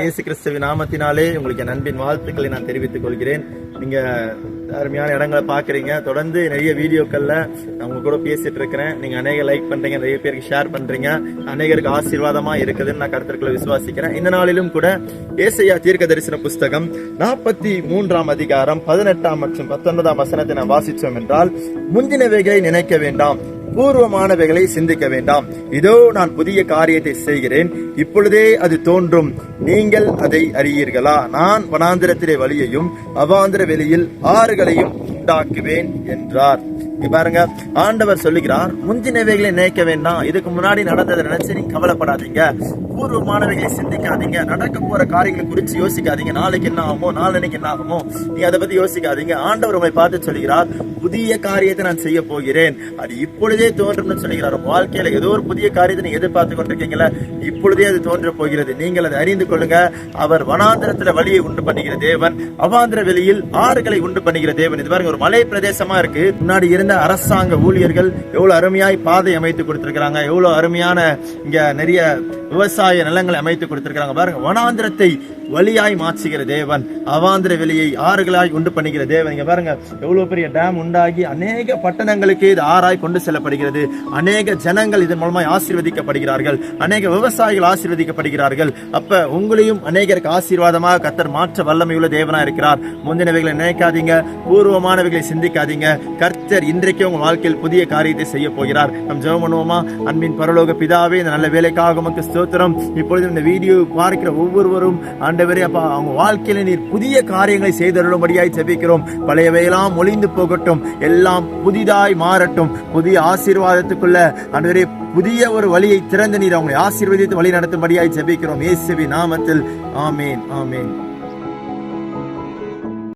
இயேசு கிறிஸ்துவின் நாமத்தினாலே உங்களுக்கு என் அன்பின் வாழ்த்துக்களை நான் தெரிவித்துக் கொள்கிறேன். நீங்க அருமையான இடங்களை பாக்குறீங்க தொடர்ந்து நிறைய வீடியோக்கள்ல நான் உங்க கூட பேசிட்டு இருக்கிறேன். நீங்க அநேக லைக் பண்றீங்க நிறைய பேருக்கு ஷேர் பண்றீங்க. அநேகருக்கு ஆசீர்வாதமா இருக்குதுன்னு நான் கருத்துக்களை விசுவாசிக்கிறேன். இந்த நாளிலும் கூட ஏசையா தீர்க்க தரிசன புஸ்தகம் நாற்பத்தி மூன்றாம் அதிகாரம் பதினெட்டாம் மற்றும் பத்தொன்பதாம் வசனத்தை நான் வாசிச்சோம் என்றால் முந்தினவைகளை நினைக்க வேண்டாம். பூர்வமானவைகளை சிந்திக்க வேண்டாம். இதோ நான் புதிய காரியத்தை செய்கிறேன். இப்பொழுதே அது தோன்றும். நீங்கள் அதை அறியீர்களா? நான் வனாந்திரத்திலே வழியையும் அவாந்திர வெளியில் ஆறுகளையும் உண்டாக்குவேன் என்றார். பாருங்க. ஆண்டவர் சொல்லுகிறார் முந்தினவைகளை நினைக்க வேண்டாம். இதுக்கு முன்னாடி நடந்ததை நினைச்சு நீங்க கவலைப்படாதீங்க. பூர்வமானவைகளை சிந்திக்காதீங்க. நடக்க போற காரியங்களை குறித்து யோசிக்காதீங்க. நாளைக்கு என்ன ஆகுமோ நாளைக்கு என்ன ஆகுமோ நீ அதை பத்தி யோசிக்காதீங்க. ஆண்டவர் உங்களை பார்த்து சொல்கிறார் புதிய காரியத்தை நான் செய்ய போகிறேன். அது இப்பொழுதே தோன்றும்னு சொல்கிறார் வாழ்க்கையில ஏதோ ஒரு புதிய காரியத்தை நீங்க எதிர்பார்த்து கொண்டிருக்கீங்களா இப்பொழுதே அது தோன்ற போகிறது. நீங்கள் அதை அறிந்து கொள்ளுங்க. அவர் வனாந்திரத்துல வழியை உண்டு பண்ணுகிற தேவன் அவாந்திர வெளியில் ஆறுகளை உண்டு பண்ணுகிற தேவன். இது பாருங்க ஒரு மலை பிரதேசமா இருக்கு. முன்னாடி இருந்து அரசாங்க ஊழியர்கள் எவ்வளவு அருமையாய் பாதை அமைத்து கொடுத்திருக்கிறாங்க எவ்வளவு அருமையான இங்க நிறைய விவசாய நிலங்களை அமைத்து கொடுத்திருக்கிறாங்க. பாருங்க வனாந்திரத்தை வழியாய் மாற்றுகிற தேவன் அவாந்திர வெளியை ஆறுகளாய் உண்டு பண்ணுகிற தேவன். இங்கே பாருங்க எவ்வளவு பெரிய டேம் உண்டாகி அநேக பட்டணங்களுக்கு இது ஆறாய் கொண்டு செல்லப்படுகிறது. அநேக ஜனங்கள் இதன் மூலமாய் ஆசீர்வதிக்கப்படுகிறார்கள். அநேக விவசாயிகள் ஆசீர்வதிக்கப்படுகிறார்கள். அப்ப உங்களையும் அநேகருக்கு ஆசீர்வாதமாக கத்தர் மாற்ற வல்லமையுள்ள தேவனா இருக்கிறார். முந்தினவைகளை நினைக்காதீங்க பூர்வமானவைகளை சிந்திக்காதீங்க. கர்த்தர் இன்றைக்கு உங்க வாழ்க்கையில் புதிய காரியத்தை செய்ய போகிறார். நம் ஜெபம் பண்ணுவோமா? அன்பின் பரலோக பிதாவே இந்த நல்ல வேலைக்காக உமக்கு ஸ்தோத்திரம். இப்பொழுது இந்த வீடியோ பார்க்கிற ஒவ்வொருவரும் ஆண்டவரே அப்பா அவங்க வாழ்க்கையில நீர் புதிய காரியங்களை செய்தருளும்படியாய் ஜெபிக்கிறோம். பழையவையெல்லாம் ஒளிந்து போகட்டும். எல்லாம் புதிதாய் மாறட்டும். புதிய ஆசீர்வாதத்துக்குள்ள ஆண்டவரே புதிய ஒரு வழியை திறந்து நீர் அவங்களை ஆசீர்வதித்து வழி நடத்தும்படியாய் ஜெபிக்கிறோம். இயேசுவின் நாமத்தில். ஆமேன் ஆமேன்.